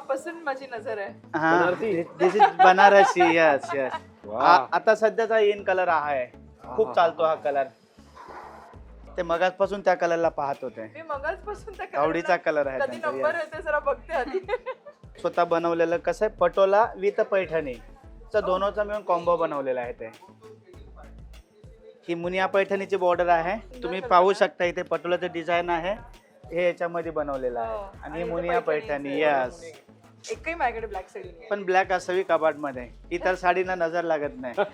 तेव्हापासून माझी नजर आहे. हा. Banarasi? This is Banarasi yes yes वा. आता सध्याचा इन कलर हा आहे खूप चालतो हा. कलर ते मगाचपासून त्या कलरला पाहत होते. मी मगाचपासून त्या आवडीचा कलर आहे कधी त्यांचा, नंबर yes. येते जरा बघते आधी. स्वतः बनवलेलं कसं आहे? पटोला विथ पैठणी. चा दोनोचा मिळून कॉम्बो बनवलेला आहे ते. ही मुनिया पैठणीची बॉर्डर आहे. तुम्ही पाहू शकता इथे पटोलाचं डिझाईन आहे. हे याच्यामध्ये बनवलेलं हो. आहे आणि आणि मुनिया पैठणीचं पैठणी आहे. यस एकही माझ्याकडे ब्लॅक साडी नाही पण ब्लॅक असावी कबाडमध्ये इतर साडीना नजर लागत नाही.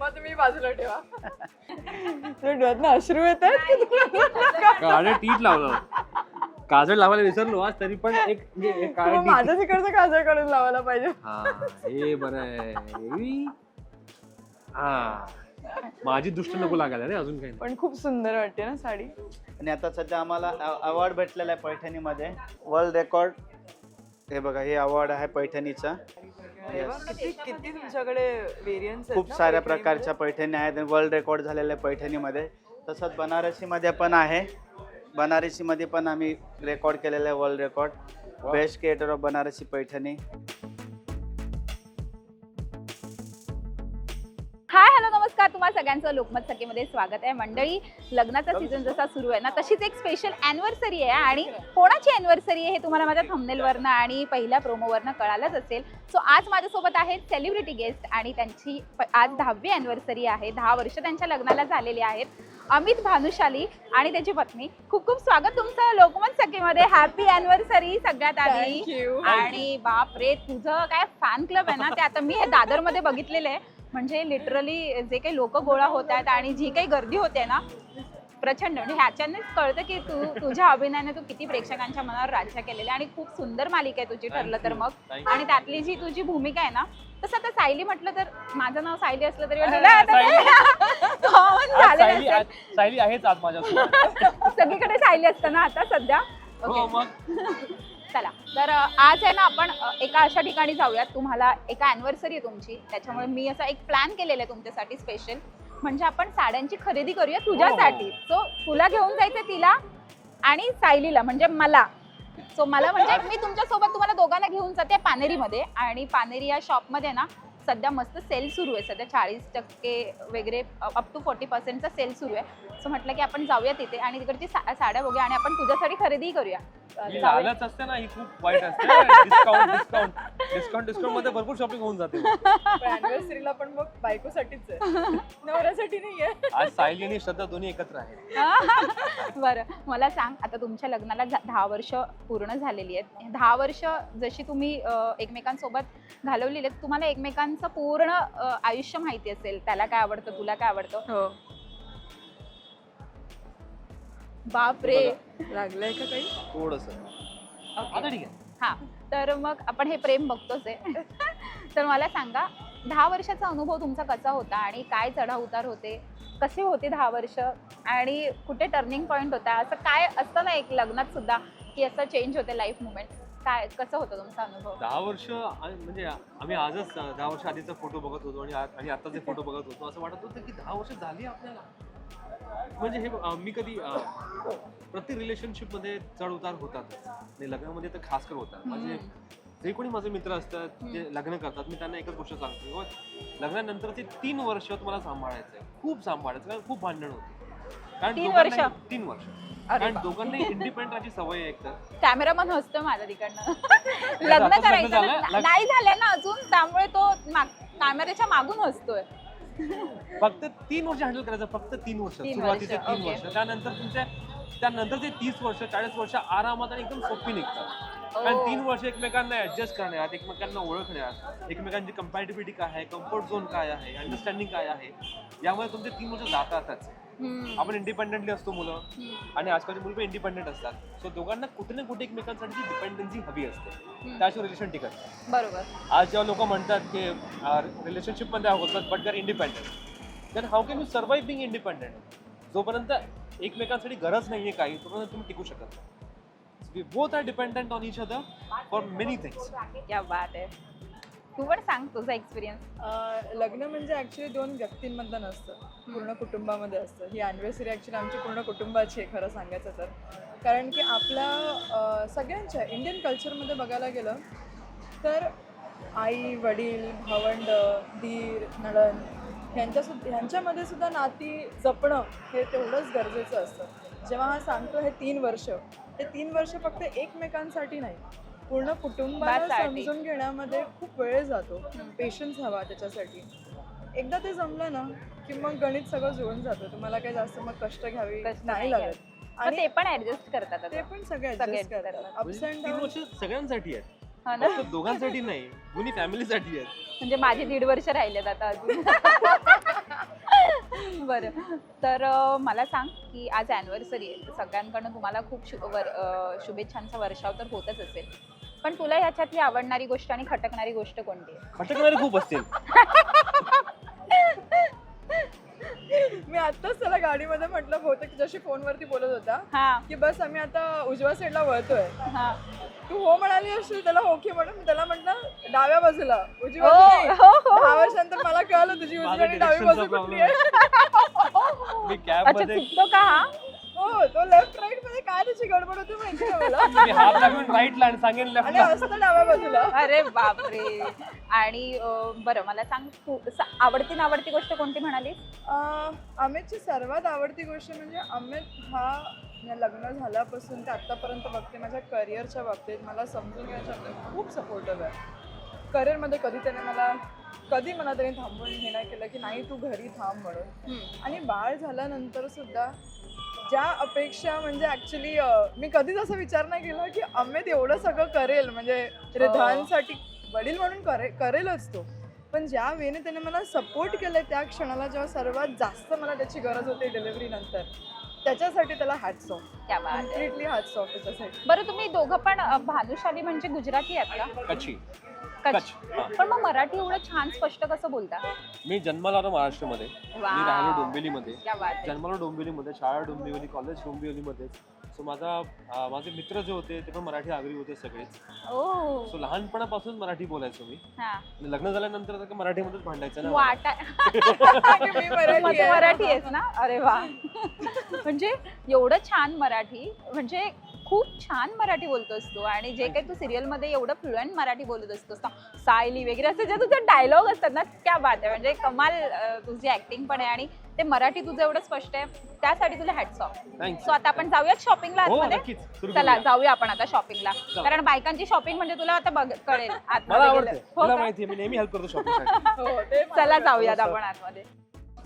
मग तुम्ही बाजूला ठेवा. तुला डोळ्यातनं अश्रू येत आहेत काळं टीट लावलं. काजळ लावायला विसरलो आज तरी पण एक म्हणजे एक काळं टीट माझ्या तिकडचं काजळ काढून लावायला पाहिजे. हा हे बरं आहे. हा. माझी दृष्ट नको लागायला रे अजून काही. पण खूप सुंदर वाटते ना साडी. आणि आता सध्या आम्हाला अवॉर्ड भेटलेला आहे पैठणीमध्ये. वर्ल्ड रेकॉर्ड हे बघा हे अवॉर्ड आहे पैठणीचा. किती किती तुमच्याकडे व्हेरियन्स खूप साऱ्या प्रकारच्या पैठणी आहेत आणि वर्ल्ड रेकॉर्ड झालेल्या आहे पैठणीमध्ये. तसंच बनारसीमध्ये पण आहे. बनारसीमध्ये पण आम्ही रेकॉर्ड केलेलं आहे world record best creator of Banarasi Paithani. नमस्कार तुम्हाला सगळ्यांचं लोकमत सखीमध्ये स्वागत आहे. मंडळी लग्नाचा सीझन जसा सुरू आहे ना तशीच एक स्पेशल अॅनिव्हर्सरी आहे आणि कोणाची अॅनिव्हर्सरी आहे हे तुम्हाला माझ्या थंबनेलवरनं आणि पहिल्या प्रोमोवरनं कळालंच असेल. सो आज माझ्यासोबत आहेत सेलिब्रिटी गेस्ट आणि त्यांची आज दहावी अॅनिव्हर्सरी आहे. दहा वर्ष त्यांच्या लग्नाला झालेली आहेत. अमित भानुशाली आणि त्याची पत्नी. खूप खूप स्वागत तुमचं लोकमत सखीमध्ये. हॅपी अॅनिव्हर्सरी सगळ्यात आधी. आणि बाप रे तुझं काय फॅन क्लब आहे ना ते आता मी हे दादरमध्ये बघितलेलं आहे. म्हणजे लिटरली जे काही लोक गोळा होत आहेत आणि जी काही गर्दी होते ना प्रचंड. म्हणजे ह्याच्यानेच कळतं की तू तुझ्या अभिनयाने तू किती प्रेक्षकांच्या मनावर राज्य केलेलं आहे आणि खूप सुंदर मालिका आहे तुझी ठरलं तर मग. आणि त्यातली जी तुझी भूमिका आहे ना तसं आता सायली म्हटलं तर माझं नाव सायली असलं तरी ते सायली. आहेच आज माझ्या सगळीकडे सायली असतं ना आता सध्या. हो ओके मग. चला तर आज आहे ना आपण एका अशा ठिकाणी जाऊयात. तुम्हाला एका अॅनिव्हर्सरी आहे तुमची. त्याच्यामुळे मी असा एक प्लॅन केलेला आहे तुमच्यासाठी स्पेशल म्हणजे आपण साड्यांची खरेदी करूया तुझ्यासाठी. सो तुला घेऊन जायचं तिला आणि सायलीला म्हणजे मला. सो मला म्हणजे मी तुमच्यासोबत तुम्हाला दोघांना घेऊन जाते पानेरीमध्ये. आणि पानेरी या शॉपमध्ये ना सध्या मस्त सेल सुरू आहे. सध्या चाळीस टक्के वगैरे अप टू फोर्टी पर्सेंटचा सेल सुरू आहे. सो म्हटलं की आपण जाऊया तिथे आणि तिकडची सा- साड्या बघूया आणि आपण तुझ्यासाठी खरेदी करूया. अ, ही जाऊया. लालच असते ना ही खूप वाईट असते. डिस्काउंट डिस्काउंट डिस्काउंट डिस्काउंटमध्ये भरपूर शॉपिंग होऊन जाते. अॅनिव्हर्सरीला पण मग बायकोसाठीच आहे. नवऱ्यासाठी नाहीये आज सायली आणि श्रद्धा दोन्ही एकत्र आहेत. बरं. मला सांग आता तुमच्या लग्नाला झा- दहा वर्ष पूर्ण झालेली आहेत. दहा वर्ष जशी तुम्ही अ, एकमेकांसोबत घालवलेली आहेत तुम्हाला एकमेकांचं पूर्ण आयुष्य माहिती असेल त्याला काय आवडतं तुला काय आवडतं. हो. बाप रे लागलंय का काही? थोडस. आता ठीक आहे. हा. तर मग आपण हे प्रेम बघतोच आहे. तर मला सांगा दहा वर्षाचा अनुभव तुमचा कसा होता आणि काय चढाव उतार होते? कसे होते दहा वर्ष? आणि कुठे टर्निंग पॉईंट होता? असं काय असतं ना एक लग्नात सुद्धा की असं चेंज होते लाईफ मुमेंट काय कसं होतं तुमचा अनुभव? दहा वर्ष म्हणजे आम्ही आजच दहा वर्ष आधीचा फोटो बघत होतो आणि आ- आणि आताचे फोटो बघत होतो. असं वाटत होतं की दहा वर्ष झाली आपल्याला. म्हणजे हे अं, मी कधी अं, प्रत्येक रिलेशनशिपमध्ये चढ उतार होतात. आणि लग्नामध्ये तर खास कर होतात. म्हणजे जे कोणी माझे मित्र असतात जे लग्न करतात मी त्यांना एकच गोष्ट सांगतो. बघ, लग्नानंतरचे तीन वर्ष तुम्हाला सांभाळायचं आहे खूप सांभाळायचं कारण खूप भांडण होते. कारण तीन दोघांनाही- वर्ष? तीन वर्ष अरे कारण बा. दोघांनाही इंडिपेंडंट राहायची सवय आहे एकतर कॅमेरामन हसतोय माझ्या तिकडनं लग्न करायचं झालंय? ना- लग्न- नाही झालंय ना अजून त्यामुळे तो कॅमेऱ्याच्या मागून हसतोय फक्त तीन वर्ष हँडल करायचं फक्त तीन वर्ष तीन सुरुवातीचे वर्ष, तीन ओके. वर्ष त्यानंतर तुमच्या त्यानंतरचे तीस वर्ष चाळीस वर्ष आरामात आणि एकदम सोपी निघतात कारण ओ. तीन वर्ष एकमेकांना ऍडजस्ट करण्यात एकमेकांना ओळखण्यात एकमेकांची कम्पॅटिबिलिटी काय आहे कम्फर्ट झोन काय आहे अंडरस्टँडिंग काय आहे यामुळे तुमचे तीन वर्ष जातातच हम्म. आपण इंडिपेंडेंटली असतो मुलं. हम्म. आणि आजकालची मुलं पण इंडिपेंडेंट असतात. सो दोघांना कुठे ना कुठे एकमेकांसाठी डिपेंडन्सी हवी असते. त्याशिवाय रिलेशन टिकत नाही. बरोबर. आज जेव्हा लोक म्हणतात की रिलेशनशिपमध्ये होतात but they're independent then how can you survive being independent जोपर्यंत एकमेकांसाठी गरज नाहीये काही तोपर्यंत तुम्ही टिकू शकत नाही. We both are dependent on each other for many things क्या बात आहे तू पण सांग तुझा एक्सपिरियन्स लग्न म्हणजे ऍक्च्युली दोन व्यक्तींमधलं नसतं. पूर्ण कुटुंबामध्ये असतं. ही अॅनिव्हर्सरी ॲक्च्युली आमची पूर्ण कुटुंबाची आहे खरं सांगायचं तर. कारण की आपल्या सगळ्यांच्या इंडियन कल्चरमध्ये बघायला गेलं तर आई वडील भावंड धीर नळन यांच्या सुद्धा ह्यांच्यामध्ये सुद्धा नाती जपणं हे तेवढंच गरजेचं असतं. जेव्हा हा सांगतो हे तीन वर्ष. हे तीन वर्ष फक्त एकमेकांसाठी नाही. पूर्ण कुटुंबाला बासाठी. समजून घेण्यामध्ये खूप वेळ जातो. पेशन्स हवा त्याच्यासाठी. एकदा ते जमलं ना की मग गणित सगळं जुळून जातं. तुम्हाला काही जास्त मग कष्ट घ्यावी कष्ट नाही नाही लागत. मग आणि ते पण ऍडजस्ट करतात आता. ते पण सगळे सगळे ऍडजस्ट करतात. करतात. अप्स म्हणजे अँड तीन डाऊन वर्ष सगळ्यांसाठी आहेत. हो ना. फक्त दोघांसाठी नाही दोन्ही फॅमिलीसाठी आहेत. म्हणजे माझे दीड वर्ष राहिलेत आता अजून. बरं. तर मला सांग की आज अॅनिव्हर्सरी आहे. सगळ्यांकडनं तुम्हाला खूप शु वर शुभेच्छांचा वर्षाव तर होतच असेल. पण तुला ह्याच्यातली आवडणारी गोष्ट आणि खटकणारी गोष्ट कोणती आहे? खटकणारे खूप असतील. मी आत्ताच त्याला गाडीमध्ये म्हटलं बहुतेक जशी फोनवरती बोलत होता. हा. की बस आम्ही आता उजव्या साईडला वळतोय. हा. तू हो म्हणाली असशील त्याला ओके म्हणून. मी त्याला म्हटलं डाव्या बाजूला. उजवी हो, बाजू नाही. हो, हो. दहा वर्षानंतर मला कळलं तुझी उजवी माझा आणि डावी direction चा बाजू कुठली problem आहे. मी कॅब अच्छा मध्ये चुकतो का हा? हो तो लेफ्ट राईटमध्ये काय त्याची गडबड होती माहिती का मला? मी हात दाखवून राईटला आणि सांगेन आणि लेफ्टला असतं डाव्या बाजूला. अरे बापरे. आणि अं, बरं मला सांग तू स- आवडती नावडती गोष्ट कोणती म्हणालीस? अं, अमितची सर्वात आवडती गोष्ट म्हणजे अमित हा लग्न झाल्यापासून ते आत्तापर्यंत बघते माझ्या करिअरच्या बाबतीत मला समजून घ्यायच्या बाबतीत खूप सपोर्टिव्ह आहे. करिअरमध्ये कधी त्याने मला कधी मला त्याने थांबवून हे नाही केलं की नाही तू घरी थांब म्हणून. आणि बाळ झाल्यानंतर सुद्धा ज्या अपेक्षा म्हणजे ऍक्च्युली मी कधीच असं विचार नाही केला की अमित एवढं सगळं करेल म्हणजे रिधानसाठी वडील म्हणून करे करेलच तो. पण ज्या वेळेने त्याने मला सपोर्ट केलं त्या क्षणाला जेव्हा सर्वात जास्त मला त्याची गरज होती डिलिव्हरी नंतर त्याच्यासाठी त्याला हॅट्स ऑफ क्या बात आहे. कम्प्लिटली हॅट्स ऑफ त्याच्यासाठी. बरं तुम्ही दोघं पण अं, भानुशाली म्हणजे गुजराती आहेत का? कच्छ कच्छ हा. पण मग मराठी एवढं छान स्पष्ट कसं बोलता? मी जन्माला आलो महाराष्ट्रामध्ये. मी वाव. राहिलो डोंबिवलीमध्ये. क्या बात आहे. जन्माला डोंबिवलीमध्ये शाळा डोंबिवली कॉलेज डोंबिवलीमध्ये सो माझा अं, माझे मित्र जे होते ते पण मराठी आगरी होते सगळेच ओ. सो लहानपणापासून मराठी बोलायचो मी. हा. आणि लग्न झाल्यानंतर तर मराठीमध्येच भांडायचं ना. वाटा. मी मराठी मग तू आहे. मराठी आहेस ना? अरे वा. म्हणजे एवढं छान मराठी. म्हणजे खूप छान मराठी बोलतोस तू आणि जे काही तू सिरियलमध्ये एवढं फ्लुएंट मराठी बोलत असतोस ना सायली वगैरे असे जे तुझे डायलॉग असतात ना क्या बात आहे. म्हणजे कमाल तुझी ऍक्टिंग पण आहे आणि ते मराठी तुझं एवढं स्पष्ट आहे त्यासाठी तुला हॅट्स ऑफ सो आता आपण जाऊयात शॉपिंगला हो आतमध्ये? नक्कीच. सुरू चला. जाऊया आपण आता शॉपिंगला. कारण बायकांची शॉपिंग म्हणजे तुला आता बघ कळेल आतमध्ये. हो हो, चला. जाऊयात हो, आपण आतमध्ये.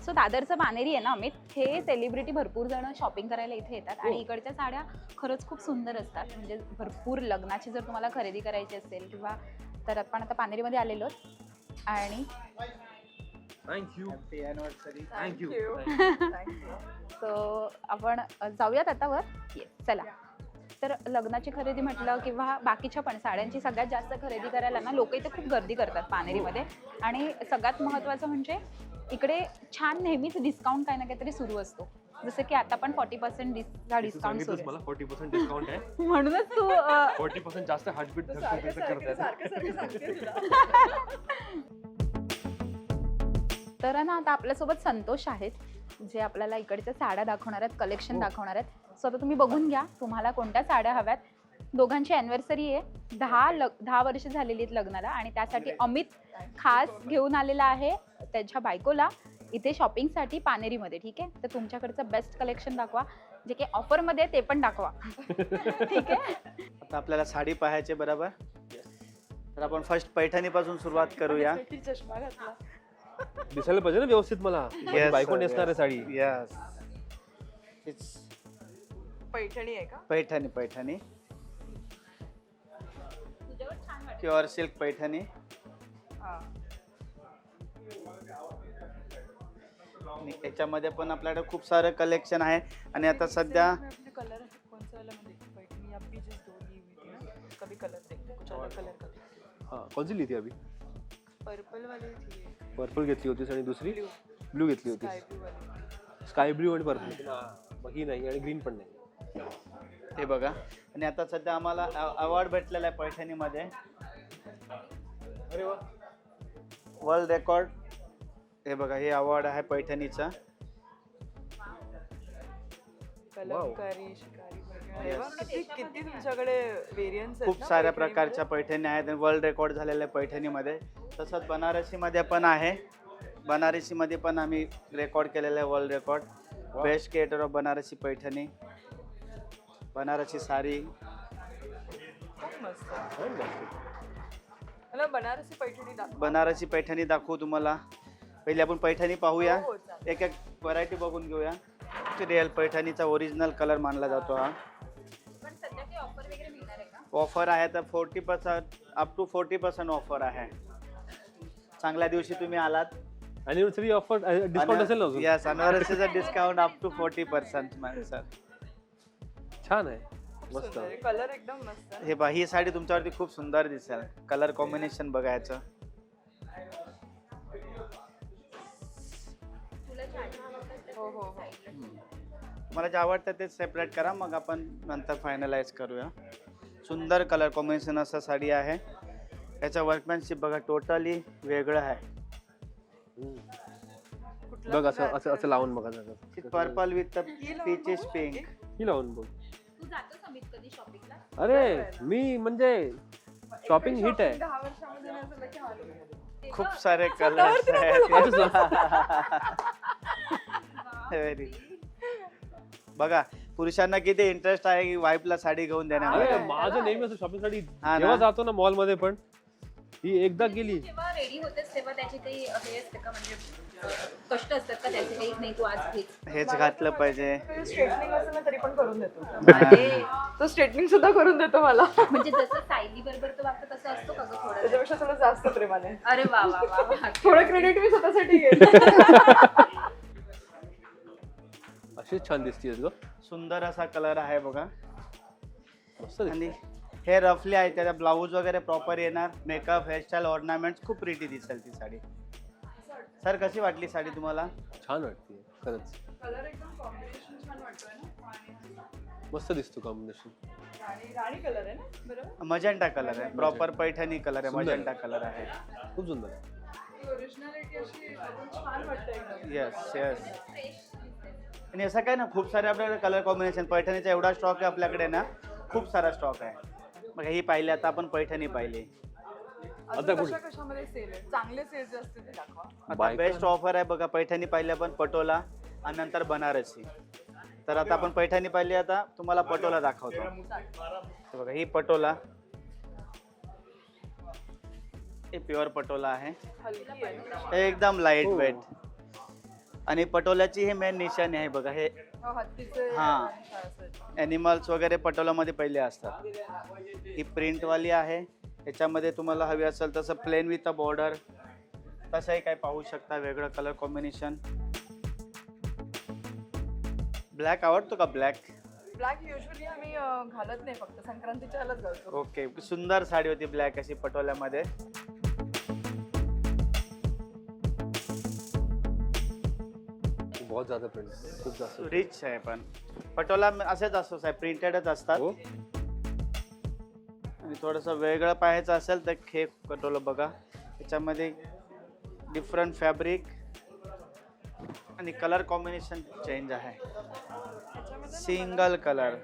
सो दादरचं बानेरी आहे ना अमित? हे सेलिब्रिटी भरपूर जण शॉपिंग करायला इथे येतात आणि हो. इकडच्या साड्या खरंच खूप सुंदर असतात. म्हणजे भरपूर लग्नाची जर तुम्हाला खरेदी करायची असेल किंवा तर आपण आता पानेरीमध्ये आलेलो आणि थँक्यू. सो आपण जाऊयात आता वर? Yes, चला. तर लग्नाची खरेदी म्हटलं किंवा बाकीच्या पण साड्यांची सगळ्यात जास्त खरेदी करायला ना लोक इथे खूप गर्दी करतात पानेरीमध्ये आणि सगळ्यात महत्त्वाचं म्हणजे इकडे छान नेहमीच डिस्काउंट काही ना काहीतरी सुरू असतो. जसं की आता पण फॉर्टी पर्सेंट डिस्काउंट सुरू मला फोर्टी पर्सेंट डिस्काउंट आहे. म्हणूनच तू फोर्टी पर्सेंट जास्त हार्टबीट. तर ना आता आपल्यासोबत संतोष आहेत जे आपल्याला इकडच्या साड्या दाखवणार आहेत कलेक्शन हो. दाखवणार आहेत. सो आता तुम्ही बघून घ्या तुम्हाला कोणत्या साड्या हव्यात. दोघांची अॅनिव्हर्सरी आहे. दहा लग दहा वर्ष झालेली आहेत लग्नाला आणि त्यासाठी अमित खास घेऊन आलेला आहे त्याच्या बायकोला. इथे शॉपिंगसाठी पानेरीमध्ये ठीक आहे? तर तुमच्याकडचं बेस्ट कलेक्शन दाखवा. जे काही ऑफरमध्ये आहे ते पण दाखवा. ठीक आहे? आता आपल्याला साडी पाहायची बरोबर? तर आपण फर्स्ट पैठणीपासून सुरुवात करूया. चष्मा घातला. दिसायला पाहिजे ना व्यवस्थित मला. Yes, बायको sir, नेसणार आहे yes. साडी. It's पैठणी आहे का? Paithani Paithani. Pure silk Paithani. हा. आणि याच्यामध्ये पण आपल्याकडे खूप सारं कलेक्शन आहे. आणि आता सध्या कलर कौन सा ली थी हा अभि? पर्पल वाली थी पर्पल घेतली होतीस आणि दुसरी ब्लू घेतली वाली. स्काय ब्लू आणि पर्पल ही नाही आणि ग्रीन पण नाही. हे बघा. आणि आता सध्या आम्हाला अवॉर्ड भेटलेला आहे पैठणीमध्ये. वर्ल्ड रेकॉर्ड हे बघा हे अवॉर्ड आहे पैठणीचा. कलमकारी शिकारी पैठणी अरे वा, किती किती तुमच्याकडे व्हेरियन्स खूप साऱ्या प्रकारच्या पैठणी आहेत वर्ल्ड रेकॉर्ड झालेल्या पैठणीमध्ये. तसंच बनारसीमध्ये पण आहे. बनारसीमध्ये पण आम्ही रेकॉर्ड केलेलं आहे world record best creator of Banarasi Paithani. Banarasi sari. खूप मस्त. मला बनारसी पैठणी दाखव. बनारसी पैठणी दाखवू तुम्हाला. पहिले आपण पैठणी पाहूया. हो, चालेल. एक एक व्हरायटी बघून घेऊया. रिअल पैठणीचा ओरिजिनल कलर मानला जातो हा. पण सध्या काही ऑफर वगैरे मिळणार आहे का? ऑफर आहे तर forty percent up to forty percent offer आहे. चांगल्या दिवशी तुम्ही आलात. अॅनिव्हर्सरी ऑफर डिस्काउंट असेल ना अजून? Yes अनवर्सीचा discount up to forty percent sir छान आहे. मस्त. कलर एकदम मस्त आहे. हे बा ही साडी तुमच्यावरती खूप सुंदर दिसेल. कलर कॉम्बिनेशन बघायचं हो हो हो. तुम्हाला जे आवडतं ते सेपरेट करा मग आपण नंतर फायनलाइज करूया. सुंदर कलर कॉम्बिनेशन असं साडी आहे. याचं वर्कमॅनशिप बघा टोटली वेगळं आहे. कुठला बघ असं असं असं लावून बघा जरा. पर्पल विथ पीचेस पिंक ही लावून बघ. तू जातोस अमित कधी शॉपिंगला अरे मी म्हणजे शॉपिंग हिट आहे. shopping दहा वर्षामध्ये नाही झालं की आलं. खूप सारे कलर्स आहेत. बघा पुरुषांना किती इंटरेस्ट आहे की वाईफला साडी घेऊन अरे देण्यामध्ये माझं नेहमी असं शॉपिंगसाठी हा ना. जेव्हा जातो ना मॉलमध्ये पण ही एकदा गेली जेव्हा रेडी होतेस तेव्हा त्याची काही हे असते का? म्हणजे अं, कष्ट असतात का त्याचे? काही नाही तू आज हेच घातलं पाहिजे. ते स्ट्रेटनिंग असेल ना तरी पण करून देतो. तो स्ट्रेटनिंग सुद्धा करून देतो मला. म्हणजे जसं सायली बरोबर तो वागतं तसं असतो का गं थोडं त्याच्यापेक्षा थोडं जास्त प्रेमाने. अरे वा वा वा वा. थोडं क्रेडिट मी स्वतःसाठी घेते अशीच छान दिसतीये ग. सुंदर असा कलर आहे बघा. मस्त दिसते. आणि हे रफली आहे त्याचा ब्लाऊज वगैरे प्रॉपर येणार. मेकअप हेअरस्टाईल ऑर्नामेंट्स खूप प्रिटी दिसेल ती साडी. सर कशी वाटली साडी तुम्हाला? छान वाटते खरंच. कलर एकदम कॉम्बिनेशन छान वाटतोय ना? आणि- मस्त दिसतो कॉम्बिनेशन आणि राणी कलर आहे ना? बरोबर? मजंटा कलर आहे प्रॉपर पैठणी कलर आहे सुंदर. आहे. मजंटा कलर आहे. खूप सुंदर. ओरिजिनॅलिटी अशी बघून छान वाटतं एकदम. येस येस आणि असं काय ना खूप सारे आपल्याकडे कलर कॉम्बिनेशन पैठणीचा एवढा स्टॉक आहे आपल्याकडे ना खूप सारा स्टॉक आहे. मग ही पाहिली आता आपण पैठणी पाहिली. अजून आता कशा कशामध्ये सेल आहे? चांगले सेल असते ते दाखवा. आता बायका- बेस्ट ऑफर आहे बघा पैठणी पाहिली आपण पटोला आणि नंतर बनारसी. तर आता आपण पैठणी पाहिली आता तुम्हाला पटोला दाखवतो. हे बघा ही पटोला. हे प्युअर पटोला आहे. हलकी आहे? हे एकदम लाइट हो. वेट आणि पटोल्याची ही मेन निशाणी आहे बघा हे हो, हा. ॲनिमल्स वगैरे पटोलामध्ये पहिले असतात. ही प्रिंटवाली आहे. याच्यामध्ये तुम्हाला हवी असेल तसं प्लेन विथ अ बॉर्डर तसंही काय पाहू शकता वेगळं कलर कॉम्बिनेशन ब्लॅक आवडतो का ब्लॅक ब्लॅक युजली आम्ही घालत नाही फक्त संक्रांतीच्या घालतो. ओके सुंदर साडी होती ब्लॅक अशी पटोल्यामध्ये. बहुत ज्यादा प्रिंट खूप जास्त रिच आहे पण पटोला असेच असतो साहेब प्रिंटेडच असतात. हो. आणि थोडंसं वेगळं पाहायचं असेल तर हे पटोलं बघा. त्याच्यामध्ये डिफरंट फॅब्रिक आणि कलर कॉम्बिनेशन चेंज आहे. सिंगल कलर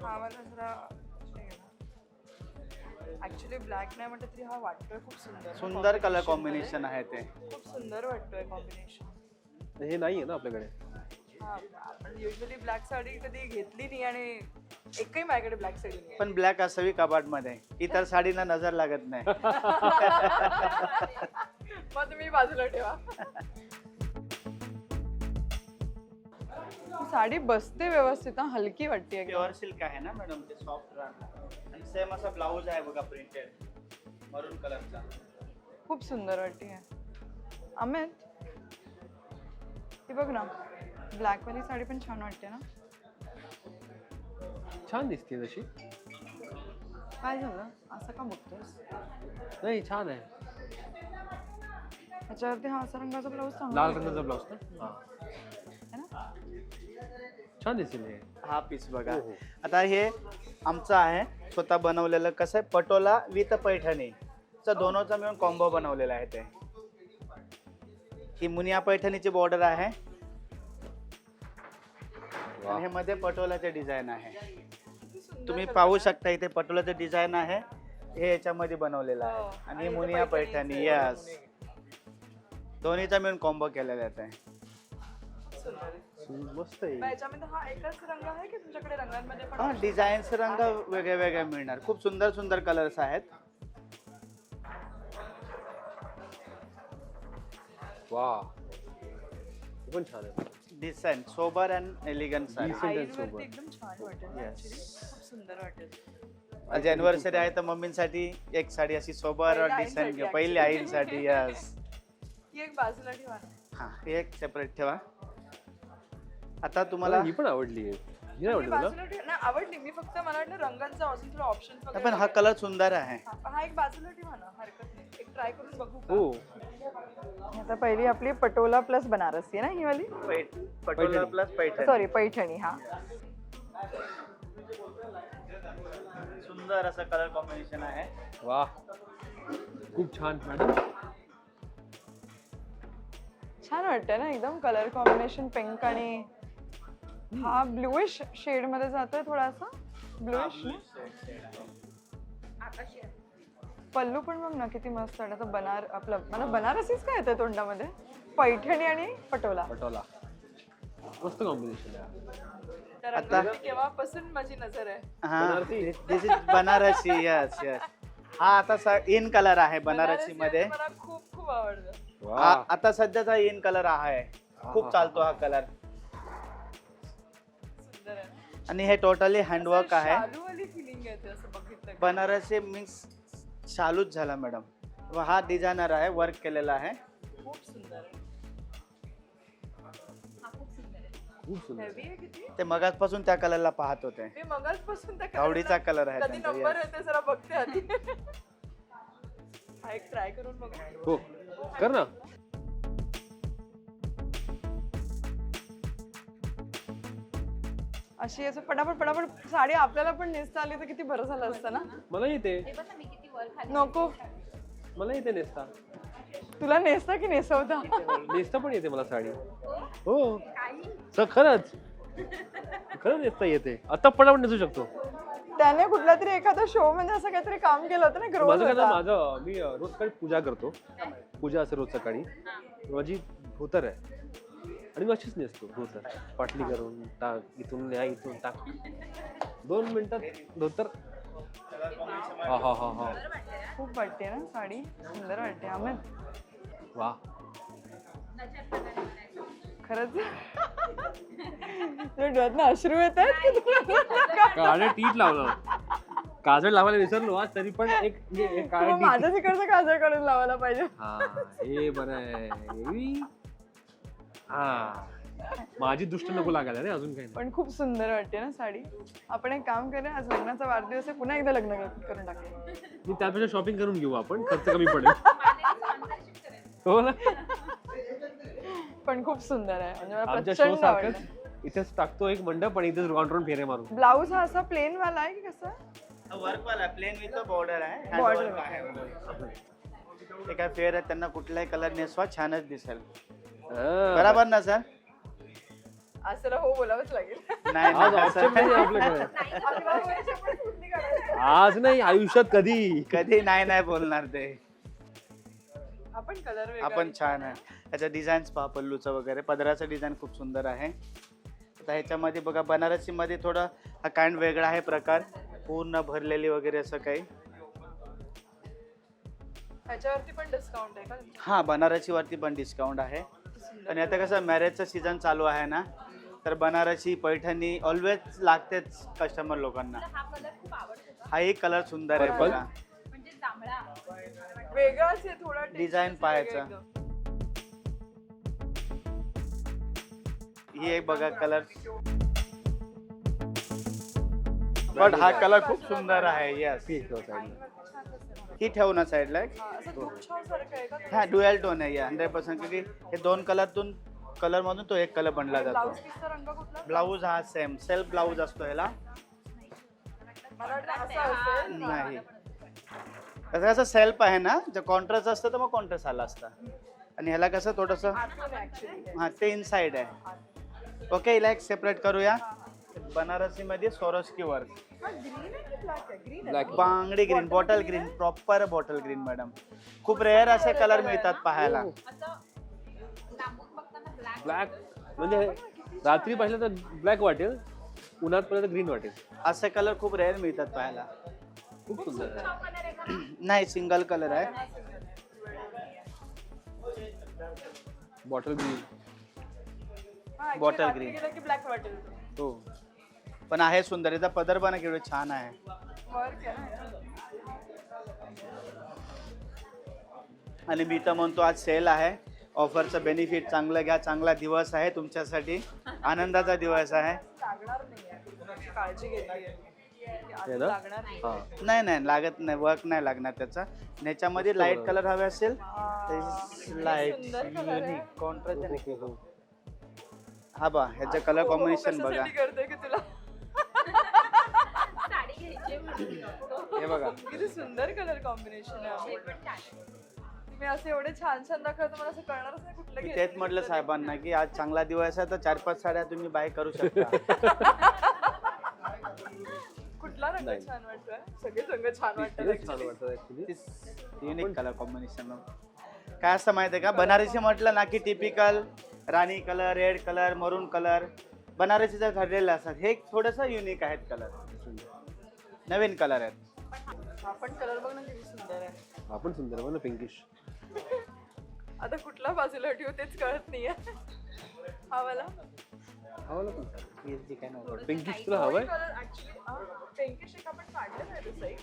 ऍक्च्युली ब्लॅक नाही म्हटलं तरी हा वाटतोय खूप सुंदर. सुंदर कलर कॉम्बिनेशन आहे. ते. खूप सुंदर वाटतोय कॉम्बिनेशन हे नाही आहे ना आपल्याकडे? आपण युजली ब्लॅक साडी कधी घेतली नाही आणि एकही माझ्याकडे ब्लॅक साडी नाही. पण ब्लॅक असावी कबाटमध्ये इतर साडीला नजर लागत नाही. मग तुम्ही बाजूला ठेवा. साडी बसते व्यवस्थित हा, हलकी वाटते. प्युअर सिल्क आहे ना मॅडम ते सॉफ्ट राहणार. आणि सेम असा ब्लाऊज आहे बघा प्रिंटेड मरून कलरचा खूप सुंदर वाटते. अमित ही बघ ना. ब्लॅक वाली साडी पण छान वाटते ना? छान दिसते तशी. काय झालं? असं का बघतोस नाही छान आहे. त्याच्यावरती हा असा रंगाचा ब्लाऊज चांगला लाल. रंगाचा ब्लाऊज ना? है. ना? छान दिसेल हे. हा पीस बघा. हो, हो. आता हे आमचं आहे. स्वतः बनवलेलं कसं आहे? पटोला विथ पैठणी. चा दोनोचा मिळून कॉम्बो बनवलेला आहे ते. ही मुनिया पैठणीची बॉर्डर आहे. आणि हे मध्ये पटोलाचे डिझाईन आहे. तुम्ही पाहू शकता इथे पटोलाचं डिझाईन आहे. हे याच्यामध्ये बनवलेलं हो. आहे आणि आणि मुनिया पैठणीचं पैठणी. यस दोन्हीचा मिळून कॉम्बो केलेला आहे सुंदर आहे. मस्त हा एकच रंग हा डिझाईन्स वेगळे वेगळे मिळणार. खूप सुंदर सुंदर कलर्स आहेत. वा हे पण छान आहे. Decent sober and Decent. आईंवरती सोबत. एकदम छान वाटेल ना Yes. actually. खूप सुंदर वाटेल आज अॅनिव्हर्सरी आहे तर मम्मींसाठी एक साडी अशी सोबर पहिल्या डिसेंट आईंसाठी पहिली actually. आईंसाठी यस ही एक बाजूला ठेवा ना. हा हे एक सेपरेट ठेवा आता तुम्हाला ही पण आवडली आहे ही नाही आवडली तुला बाजूला ठेवा नाही आवडली मी फक्त मला वाटलं रंगांचा अजून थोडा ऑप्शन पण हा कलर सुंदर आहे हा एक बाजूला ठेवा ना हरकत एक ट्राय करून बघू का? हो. आता पहिली आपली पटोला प्लस बनारसी ना ही वाली? पैठ- पटोला पैठणी. प्लस पैठणी. सॉरी पैठणी हा. सुंदर असं कलर कॉम्बिनेशन आहे. वा खूप छान मॅडम. छान वाटतं ना एकदम कलर कॉम्बिनेशन पिंक आणि हा ब्लूइश शेडमध्ये जातोय थोडासा. ब्लूइश पल्लू पण बघ ना किती मस्त आहे आता बनार आपलं मला बनारसीच काय येतं तोंडामध्ये? पैठणी आणि पटोला. पटोला. मस्त कॉम्बिनेशन आहे. आता केव्हापासून माझी नजर आहे? हा Banarasi? This is Banarasi yes yes हा आता इन कलर आहे बनारसी मध्ये. मला खूप खूप वा. हा आता सध्याचा इन कलर आहे. खूप चालतो हा. कलर सुंदर आहे. ना? आणि हे टोटली हँडवर्क आहे. शालूवाली फिलिंग येते असं बघितलं की. बनारसी मिक्स शालूच झाला मॅडम. व हा डिझायनर आहे वर्क केलेला आहे. खूप सुंदर आहे. खूप सुंदर हेवी आहे. किती? ते मगाचपासून त्या कलरला पाहत होते. मी मगाचपासून त्या आवडीचा कलर ला आहे कधी त्यांचा, नंबर yes. येते जरा बघते आधी. हा एक ट्राय करून बघा. हो. कर ना. अशी असं पटापट पटापट साडी आपल्याला पण नेसता आली तर किती बरं झालं असतं ना? मला येते हे बघ ना मी किती वर खाली नको. मला येते नेसता. तुला नेसता की नेसवता? नेसता पण येते मला साडी. हो. सर खरंच. खरंच नेसता येते. आता पटापट नेसू शकतो. त्याने कुठल्या तरी एखादा शो मध्ये असं काहीतरी काम केलं होतं ना ग्रो माझं काय ना माझं मी अं, रोज सकाळी पूजा करतो. पूजा असते रोज सकाळी. माझी धोतर आहे. आणि मी अशीच नेसतो धोतर. पाटली करून टाक इथून न्या इथून टाक. दोन मिनिटात धोतर हा हा हा हा. खूप वाटते ना साडी. सुंदर वाटते. अमित वा. खरंच. तुझ्या डोळ्यातनं अश्रू येत आहेत काळे टीट लावलं. काजळ लावायला विसरलो आज तरी पण एक म्हणजे एक काळे मग माझ्या तिकडचं काजळ काढून लावायला पाहिजे. हा हे बरं आहे. हा. माझी दुष्ट नको लागायला रे अजून काही नाही. पण खूप सुंदर वाटते ना साडी. आपण एक काम करूया आज लग्नाचा वाढदिवस आहे पुन्हा एकदा लग्न कर- करून टाकूया. मी त्यापेक्षा शॉपिंग करून घेऊ आपण खर्च कमी पडेल. हो ना? पण खूप सुंदर आहे म्हणजे मला आमच्या शो प्रचंड आवडलं इथेच टाकतो एक मंडप आणि इथेच राऊंड राऊंड फेरे मारू ब्लाऊज हा असा प्लेन वाला आहे की कसं? वर्क वाला प्लेन विथ बॉर्डर आहे. hand Border. work आहे. ते काय फेअर आहे त्यांना कुठलाही कलर नेसवा छानच दिसेल. हा. बरोबर ना सर असं हो बोलावंच लागेल नाही आज नाही आहे आपल्याकडे कुठली? आज नाही आयुष्यात कधी कधी नाही नाही बोलणार ते आपण कलर आपण छान आहे त्याच्या डिझाईन्स पहा पल्लूचं वगैरे पदराचं डिझाईन खूप सुंदर आहे आता ह्याच्यामध्ये बघा बनारसीमध्ये थोडं हा कांड वेगळा आहे प्रकार पूर्ण भरलेली वगैरे असं काही ह्याच्यावरती पण डिस्काउंट आहे का हा बनारसीवरती पण डिस्काउंट आहे आणि आता कसं मॅरेजचं सीझन चालू आहे ना तर बनारसी पैठणी ऑलवेज लागतेच कस्टमर लोकांना. हा कलर खूप आवडतो हा एक कलर सुंदर आहे Purple? बघा. म्हणजे जांभळा. वेगळाच आहे थोडा texture Design वेगळं पाहायचं. एकदम. ही एक बघा कलर बट हा कलर खूप सुंदर आहे यस ही ठेवू ना साईडला हा, असं आहे का? हा डुएल टोन आहे हंड्रेड पर्सेंट क्योंकि हे दोन कलरतून कलर मधून तो एक कलर बनला जातो. ब्लाऊज पीसचा रंग कुठला? ब्लाऊज हा सेम सेल्फ ब्लाऊज असतो ह्याला. मला वाटलं असं असेल. नाही. कसं कसं सेल्फ आहे ना जर कॉन्ट्रास्ट असतं तर मग कॉन्ट्रास्ट आला असता. आणि ह्याला कसं थोडंसं actually. हा ते इनसाइड आहे. ओके हिला एक सेपरेट करूया. बनारसी मध्ये सोरोस्की वर्क हा ग्रीन आहे की ब्लॅक आहे? Green Black. आहे. बांगडी green bottle green proper bottle green madam खूप रेअर असे कलर मिळतात पाहायला. ब्लॅक म्हणजे रात्री पाहिलं तर ब्लॅक वाटेल उन्हात पाहिलं तर ग्रीन वाटेल. असे कलर खूप रेअर मिळतात पाहायला. खूप सुंदर आहे. नाही सिंगल कलर आहे. Bottle green Bottle green. की ब्लॅक वाटेल. हो. पण आहे सुंदर याचा पदर पण केवढं छान आहे. वर्क आहे ना आणि मी तर म्हणतो आज सेल आहे. ऑफरचं बेनिफिट चांगलं घ्या चांगला दिवस आहे तुमच्यासाठी. आनंदाचा दिवस आहे. लागणार नाही काळजी हे नाही. हा. नाही नाही लागत नाही वर्क नाही लागणार त्याचा. आणि याच्यामध्ये लाइट कलर हवे असेल लाइट सुंदर color आहे. युनिक कॉन्ट्रास्ट हो, हो. हा बा ह्याचं कलर कॉम्बिनेशन बघा. हे बघा. किती सुंदर कलर कॉम्बिनेशन हे आहे. तुम्ही असं एवढे छान छान दाखवतो मला असं कळणारच नाही कुठलं मी घ्यायचं. तेच म्हटलं साहेबांना की आज चांगला दिवस आहे तर चार पाच साड्या तुम्ही बाय करू शकता. कुठला रंग नाही. छान वाटतोय? सगळे रंग छान वाटतात छान वाटतं ऍक्च्युली युनिक कलर कॉम्बिनेशन काय असं माहिती आहे का? बनारसी म्हटलं ना की टिपिकल राणी colour red colour maroon colour बनारसीचं ठरलेलं असतात हे थोडंसं युनिक आहेत कलर नवीन कलर आहेत. हा पण कलर बघ ना किती सुंदर आहे. आपण सुंदर बघ ना पिंकिश आता कुठला बाजूला ठेवू तेच कळत नाहीये. हा मला हवं पण हे जे काय नव्हतं. पिंकिश तुला हवंय? पिंकिश एक आपण काढलं नाही तसंही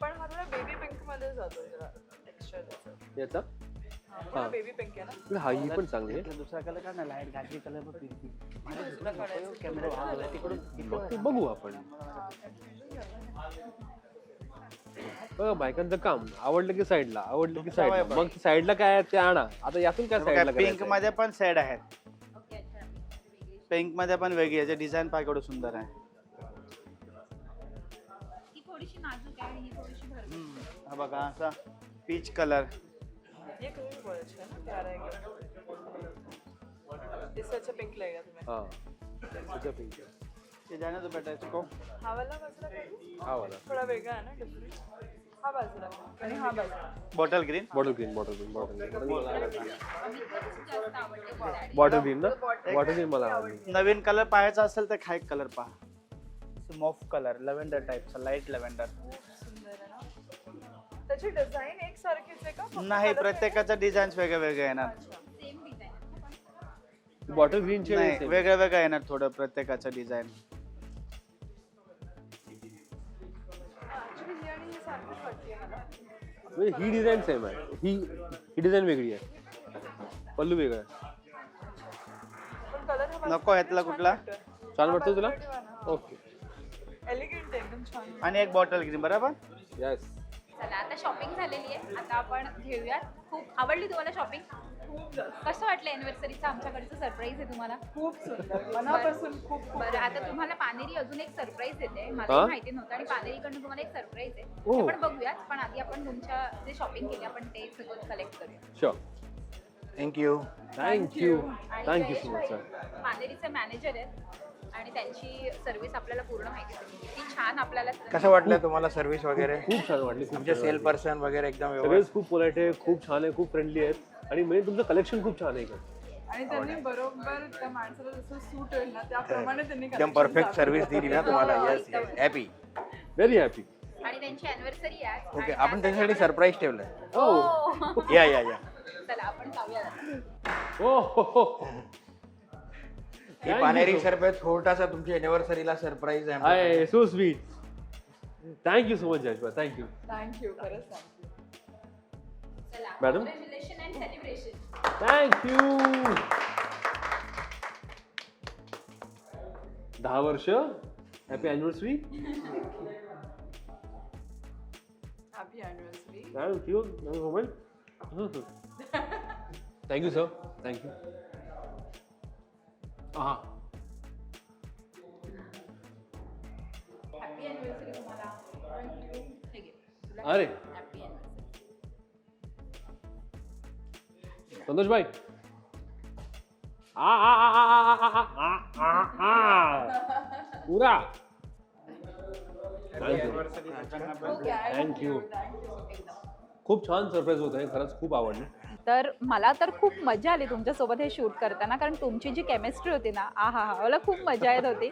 पण हा थोडा बेबी पिंकमध्ये जातो जरा टेक्स्चर त्याचं. याचा? हा बेबी पिंक आहे ना? तुला हा ही पण चांगली आहे. दुसरा कलर का ना लाइट घातली कलर बघ पिंकी. कॅमेरा तिकडून बघू आपण. बघा बायकांचं काम आवडलं की साईडला आवडलं की साईडला बघ. मग साईडला काय आहे ते आणा. आता यातून काय साईडला पिंक मध्ये पण सेड आहेत. ओके, अच्छा. पिंक मध्ये पण वेगळी आहे. डिझाईन पाय केवढं सुंदर आहे. ती थोडीशी नाजूक आहे आणि ही थोडीशी भरपूर हा बघा असा पीच कलर ये कलर बहुत अच्छा है ना प्यारा है. इससे अच्छा पिंक लगेगा तुम्हें हा. त्याचा पिंक ते जाना तो बेटा इसको हा वाला बाजूला करू हा वाला. थोडा वेगळा आहे ना डिफरंट हा बाजूला आणि हा बाजूला bottle green bottle green bottle green bottle green. Bottle green ना? बॉटल ग्रीन मला आवडली नवीन कलर पाहायचा असेल तर हा एक कलर पहा. मॉफ कलर लव्हेंडर टाईपचा लाइट लव्हेंडर खूप सुंदर आहे ना? त्याची डिझाईन एक सारखीच आहे का? फक्त नाही colour प्रत्येकाचं डिझाईन वेगळे वेगळे येणार. सेम डिझाईन बॉटल ग्रीनचे नाही वेगळं वेगळं येणार थोडं प्रत्येकाचं डिझाईन म्हणजे ही डिझाईन सेम आहे. ही ही डिझाईन वेगळी आहे. पल्लू वेगळा आहे. हा नको यातला कुठला? छान वाटतं तुला? ओके एलिगंट एकदम छान. आणि एक बॉटल ग्रीन बरोबर? यस चला आता शॉपिंग झालेली आहे. आता आपण घेऊयात. खूप आवडली तुम्हाला शॉपिंग कसं वाटलं अॅनिव्हर्सरीचं आमच्याकडचं सरप्राईज आहे तुम्हाला? खूप सुंदर. मनापासून खूप खूप बरं आता तुम्हाला पानेरी अजून एक सरप्राईज देते मला हा? माहिती नव्हतं आणि पानेरीकडनं तुम्हाला एक सरप्राईज आहे. ओ. ते पण बघूयात. पण आधी आपण तुमच्या जे शॉपिंग केली आपण ते सगळं कलेक्ट करूया sure thank you thank you thank you so much sir पानेरीचे manager आहेत. आणि त्यांची सर्व्हिस आपल्याला पूर्ण माहिती किती छान आपल्याला कसं वाटलं तुम्हाला सर्व्हिस वगैरे? खूप छान वाटली खूप तुमचे छान सेल वाटली. पर्सन वगैरे एकदम व्यवस्थित. सगळेच खूप पोलाइट आहे खूप छान आहे खूप फ्रेंडली आहेत. आणि मेन तुमचं कलेक्शन खूप छान आहे इकडे. आणि त्यांनी बरोबर त्या माणसाला जसं सूट होईल ना त्याप्रमाणे त्यांनी एकदम collection परफेक्ट दाखवलं. सर्व्हिस दिली ना तुम्हाला. येस हॅपी व्हेरी हॅपी आणि त्यांची अॅनिव्हर्सरी आहे ओके आणि आपण त्याच्यासाठी सरप्राईज ठेवलंय हो. या या या चला आपण जाऊया. आता. हो हो हो ही पानेरी सरबत छोटासा तुमच्या अॅनिव्हर्सरीला सरप्राईज आहे. Hi so sweet thank you so much जयशबा thank you thank you खरंच thank you madam? Thank you दहा वर्ष. Happy anniversary happy anniversary thank you thank you sir thank you हाँ हे अरे संतोष भाई आ आ आ आ आ आ आ आ आ पुरा थँक्यू खूप छान सरप्राईज होत आहे खरंच खूप आवडलं तर मला तर खूप मजा आली तुमच्यासोबत हे शूट करताना कारण तुमची जी केमिस्ट्री होती ना आ हा हा मला खूप मजा येत होती.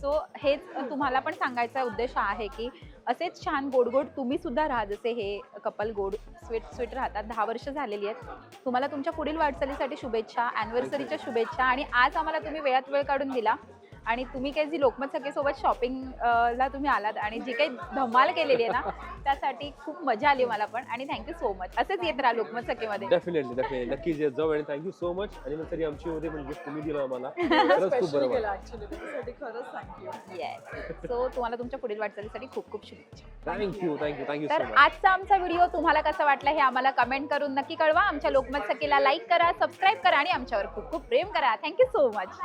सो हेच तुम्हाला पण सांगायचा उद्देश आहे की असेच छान गोड गोड तुम्ही सुद्धा राहा जसे हे कपल गोड स्वीट स्वीट राहतात. दहा वर्ष झालेली आहेत. तुम्हाला तुमच्या पुढील वाटचालीसाठी शुभेच्छा अॅनिव्हर्सरीच्या शुभेच्छा आणि आज आम्हाला तुम्ही वेळात वेळ काढून दिला. आणि तुम्ही काही जी लोकमत सखीसोबत शॉपिंग ला तुम्ही आलात आणि जी काही धमाल केलेली आहे ना त्यासाठी खूप मजा आली मला पण आणि थँक्यू सो मच असेच येत राहा लोकमत सखीमध्ये. डेफिनेटली डेफिनेटली नक्कीच येत जाऊ आणि थँक्यू सो मच आणि नंतर ही आमची होती म्हणजे तुम्ही दिलं आम्हाला. खरंच खूप बरं वाटलं. खरंच थँक्यू येस सो तुम्हाला तुमच्या पुढील वाटचालीसाठी खूप खूप शुभेच्छा. Thank you thank you thank you तर सो मच आजचा आमचा व्हिडिओ तुम्हाला कसा वाटला हे आम्हाला कमेंट करून नक्की कळवा. आमच्या लोकमत सखीला लाईक करा सबस्क्राईब करा आणि आमच्यावर खूप खूप प्रेम करा. Thank you so much